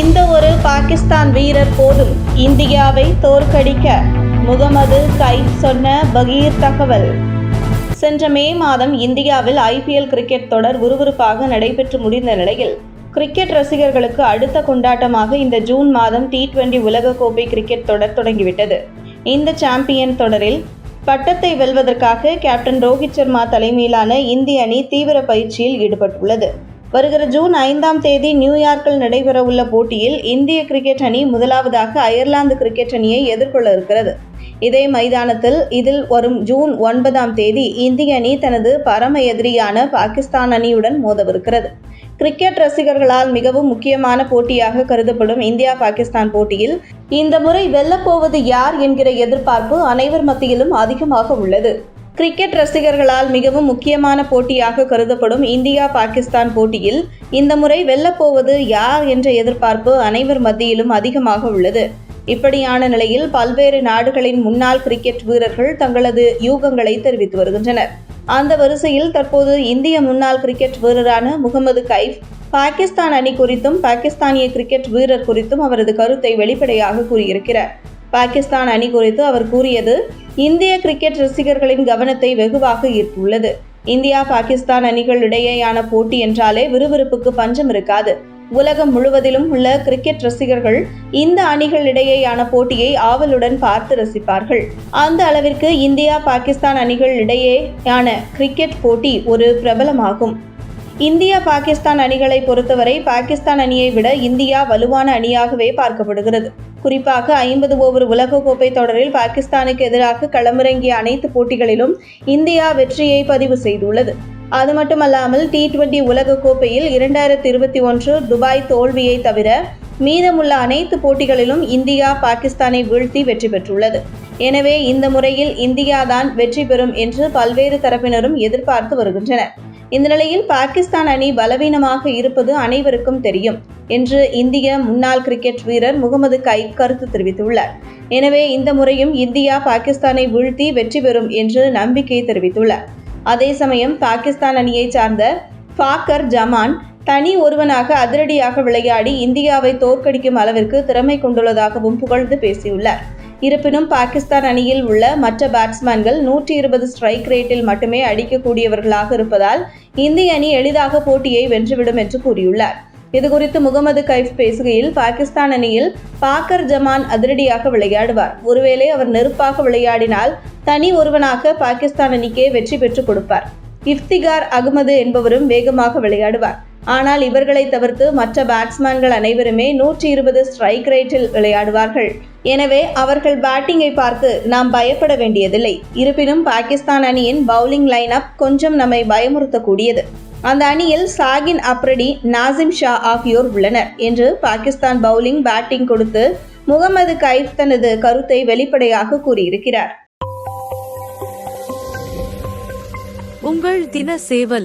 இந்த ஒரு பாகிஸ்தான் வீரர் போதும் இந்தியாவை தோற்கடிக்க முகமது கைஃப் சொன்ன பகீர் தகவல். சென்ற மே மாதம் இந்தியாவில் ஐபிஎல் கிரிக்கெட் தொடர் விறுவிறுப்பாக நடைபெற்று முடிந்த நிலையில் கிரிக்கெட் ரசிகர்களுக்கு அடுத்த கொண்டாட்டமாக இந்த ஜூன் மாதம் டி டுவெண்டி உலகக்கோப்பை கிரிக்கெட் தொடர் தொடங்கிவிட்டது. இந்த சாம்பியன் தொடரில் பட்டத்தை வெல்வதற்காக கேப்டன் ரோஹித் சர்மா தலைமையிலான இந்திய அணி தீவிர பயிற்சியில் ஈடுபட்டுள்ளது. வருகிற ஜூன் ஐந்தாம் தேதி நியூயார்க்கில் நடைபெறவுள்ள போட்டியில் இந்திய கிரிக்கெட் அணி முதலாவதாக அயர்லாந்து கிரிக்கெட் அணியை எதிர்கொள்ள இருக்கிறது. இதே மைதானத்தில் இதில் வரும் ஜூன் ஒன்பதாம் தேதி இந்திய அணி தனது பரம எதிரியான பாகிஸ்தான் அணியுடன் மோதவிருக்கிறது. கிரிக்கெட் ரசிகர்களால் மிகவும் முக்கியமான போட்டியாக கருதப்படும் இந்தியா பாகிஸ்தான் போட்டியில் இந்த முறை வெல்லப்போவது யார் என்கிற எதிர்பார்ப்பு அனைவர் மத்தியிலும் அதிகமாக உள்ளது. கிரிக்கெட் ரசிகர்களால் மிகவும் முக்கியமான போட்டியாக கருதப்படும் இந்தியா பாகிஸ்தான் போட்டியில் இந்த முறை வெல்லப்போவது யார் என்ற எதிர்பார்ப்பு அனைவர் மத்தியிலும் அதிகமாக உள்ளது. இப்படியான நிலையில் பல்வேறு நாடுகளின் முன்னாள் கிரிக்கெட் வீரர்கள் தங்களது யூகங்களை தெரிவித்து வருகின்றனர். அந்த வரிசையில் தற்போது இந்திய முன்னாள் கிரிக்கெட் வீரரான முகமது கைஃப் பாகிஸ்தான் அணி குறித்தும் பாகிஸ்தானிய கிரிக்கெட் வீரர் குறித்தும் அவரது கருத்தை வெளிப்படையாக கூறியிருக்கிறார். பாகிஸ்தான் அணி குறித்து அவர் கூறியது இந்திய கிரிக்கெட் ரசிகர்களின் கவனத்தை வெகுவாக ஈர்த்துள்ளது. இந்தியா பாகிஸ்தான் அணிகள் இடையேயான போட்டி என்றாலே விறுவிறுப்புக்கு பஞ்சம் இருக்காது. உலகம் முழுவதிலும் உள்ள கிரிக்கெட் ரசிகர்கள் இந்த அணிகள் இடையேயான போட்டியை ஆவலுடன் பார்த்து ரசிப்பார்கள். அந்த அளவிற்கு இந்தியா பாகிஸ்தான் அணிகள் இடையேயான கிரிக்கெட் போட்டி ஒரு பிரபலமாகும். இந்தியா பாகிஸ்தான் அணிகளை பொறுத்தவரை பாகிஸ்தான் அணியை விட இந்தியா வலுவான அணியாகவே பார்க்கப்படுகிறது. குறிப்பாக ஐம்பது ஓவர் உலகக்கோப்பை தொடரில் பாகிஸ்தானுக்கு எதிராக களமிறங்கிய அனைத்து போட்டிகளிலும் இந்தியா வெற்றியை பதிவு செய்துள்ளது. அது மட்டுமல்லாமல் டி டுவெண்டி உலகக்கோப்பையில் இரண்டாயிரத்தி இருபத்தி ஒன்று துபாய் தோல்வியை தவிர மீதமுள்ள அனைத்து போட்டிகளிலும் இந்தியா பாகிஸ்தானை வீழ்த்தி வெற்றி பெற்றுள்ளது. எனவே இந்த முறையில் இந்தியாதான் வெற்றி பெறும் என்று பல்வேறு தரப்பினரும் எதிர்பார்த்து வருகின்றனர். இந்த நிலையில் பாகிஸ்தான் அணி பலவீனமாக இருப்பது அனைவருக்கும் தெரியும் என்று இந்திய முன்னாள் கிரிக்கெட் வீரர் முகமது கைப் கருத்து தெரிவித்துள்ளார். எனவே இந்த முறையும் இந்தியா பாகிஸ்தானை வீழ்த்தி வெற்றி பெறும் என்று நம்பிக்கை தெரிவித்துள்ளார். அதே சமயம் பாகிஸ்தான் அணியைச் சார்ந்த ஃபாக்கர் ஜமான் தனி ஒருவனாக அதிரடியாக விளையாடி இந்தியாவை தோற்கடிக்கும் அளவிற்கு திறமை கொண்டுள்ளதாகவும் புகழ்ந்து பேசியுள்ளார். இருப்பினும் பாகிஸ்தான் அணியில் உள்ள மற்ற பேட்ஸ்மேன்கள் நூற்றி இருபது ஸ்ட்ரைக் ரேட்டில் மட்டுமே அடிக்கக்கூடியவர்களாக இருப்பதால் இந்திய அணி எளிதாக போட்டியை வென்றுவிடும் என்று கூறியுள்ளார். இதுகுறித்து முகமது கைஃப் பேசுகையில் பாகிஸ்தான் அணியில் பாக்கர் ஜமான் அதிரடியாக விளையாடுவார். ஒருவேளை அவர் நெருப்பாக விளையாடினால் தனி ஒருவனாக பாகிஸ்தான் அணிக்கே வெற்றி பெற்றுக் கொடுப்பார். இஃப்திகார் அகமது என்பவரும் வேகமாக விளையாடுவார். ஆனால் இவர்களை தவிர்த்து மற்ற பேட்ஸ்மேன்கள் அனைவருமே நூற்றி இருபது ஸ்ட்ரைக் ரேட்டில் விளையாடுவார்கள். எனவே அவர்கள் பேட்டிங்கை பார்த்து நாம் பயப்பட வேண்டியதில்லை. இருப்பினும் பாகிஸ்தான் அணியின் பவுலிங் லைனப் கொஞ்சம் நம்மை பயமுறுத்தக்கூடியது. அந்த அணியில் சாகின் அப்ரடி நாசிம் ஷா ஆகியோர் உள்ளனர் என்று பாகிஸ்தான் பவுலிங் பேட்டிங் கொடுத்து முகமது கைஃப் தனது கருத்தை வெளிப்படையாக கூறியிருக்கிறார். உங்கள் தின சேவல்